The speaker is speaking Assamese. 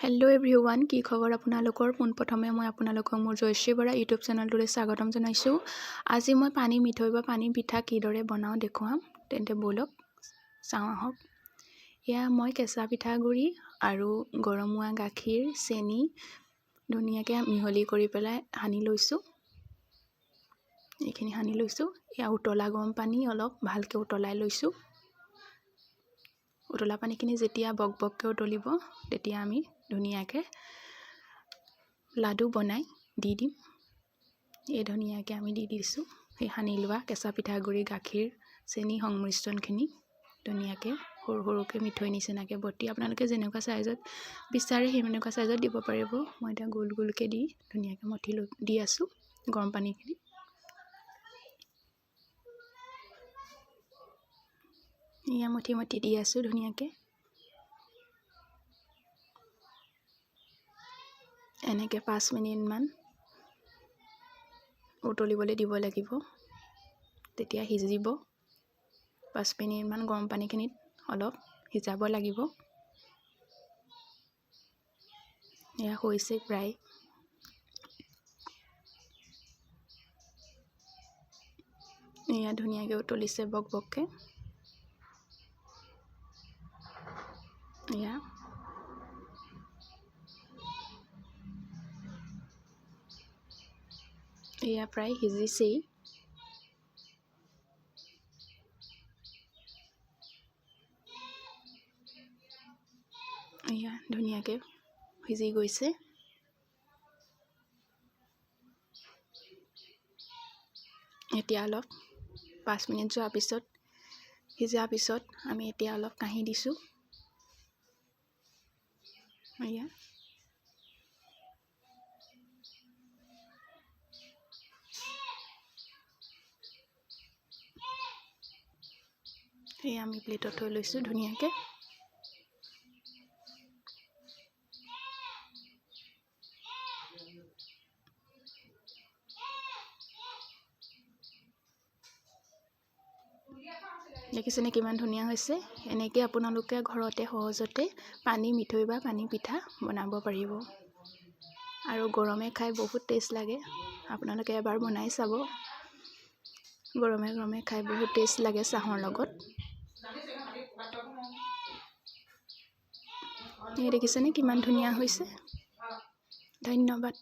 হেল্ল' এভৰি ওৱান কি খবৰ আপোনালোকৰ? পোনপ্ৰথমে মই আপোনালোকক মোৰ জয়শ্ৰী বৰা ইউটিউব চেনেলটোলৈ স্বাগতম জনাইছোঁ। আজি মই পানী মিঠৈ বা পানী পিঠা কিদৰে বনাওঁ দেখুৱাম তেন্তে ব'লক চাওঁ আহক। এয়া মই কেঁচা পিঠাগুড়ি আৰু গৰমোৱা গাখীৰ চেনি ধুনীয়াকৈ মিহলি কৰি পেলাই সানি লৈছোঁ। এইখিনি সানি লৈছোঁ। এয়া উতলা গৰম পানী অলপ ভালকৈ উতলাই লৈছোঁ। উতলা পানীখিনি যেতিয়া বক বককৈ উতলিব তেতিয়া আমি ধুনীয়াকৈ লাডু বনাই দি দিম। এই ধুনীয়াকৈ আমি দি দিছোঁ। সেই সানি লোৱা কেঁচা পিঠাগুড়ি গাখীৰ চেনি সংমিশ্ৰণখিনি ধুনীয়াকৈ সৰু সৰুকৈ মিঠৈ নিচিনাকৈ বটি। আপোনালোকে যেনেকুৱা চাইজত বিচাৰে সেনেকুৱা চাইজত দিব পাৰিব। মই এতিয়া গোল গোলকৈ দি ধুনীয়াকৈ মঠি লৈ দি আছোঁ। গৰম পানীখিনি এয়া মঠি মঠি দি আছোঁ ধুনীয়াকৈ এনেকৈ পাঁচ মিনিটমান উতলিবলৈ দিব লাগিব তেতিয়া সিজিব পাঁচ মিনিটমান গৰম পানীখিনিত অলপ সিজাব লাগিব এয়া হৈছে প্ৰায় এয়া ধুনীয়াকৈ উতলিছে বক বককৈ এয়া এয়া প্ৰায় সিজিছেই এয়া ধুনীয়াকৈ সিজি গৈছে এতিয়া অলপ পাঁচ মিনিট যোৱাৰ পিছত সিজাৰ পিছত আমি এতিয়া অলপ কাঢ়ি দিছোঁ এয়া সেয়া আমি প্লেটত থৈ লৈছোঁ ধুনীয়াকৈ দেখিছেনে কিমান ধুনীয়া হৈছে? এনেকৈ আপোনালোকে ঘৰতে সহজতে পানী মিঠৈ বা পানী পিঠা বনাব পাৰিব। আৰু গৰমে খাই বহুত টেষ্ট লাগে। আপোনালোকে এবাৰ বনাই চাব। গৰমে গৰমে খাই বহুত টেষ্ট লাগে চাহৰ লগত। এই দেখিছেনে কিমান ধুনীয়া হৈছে? ধন্যবাদ।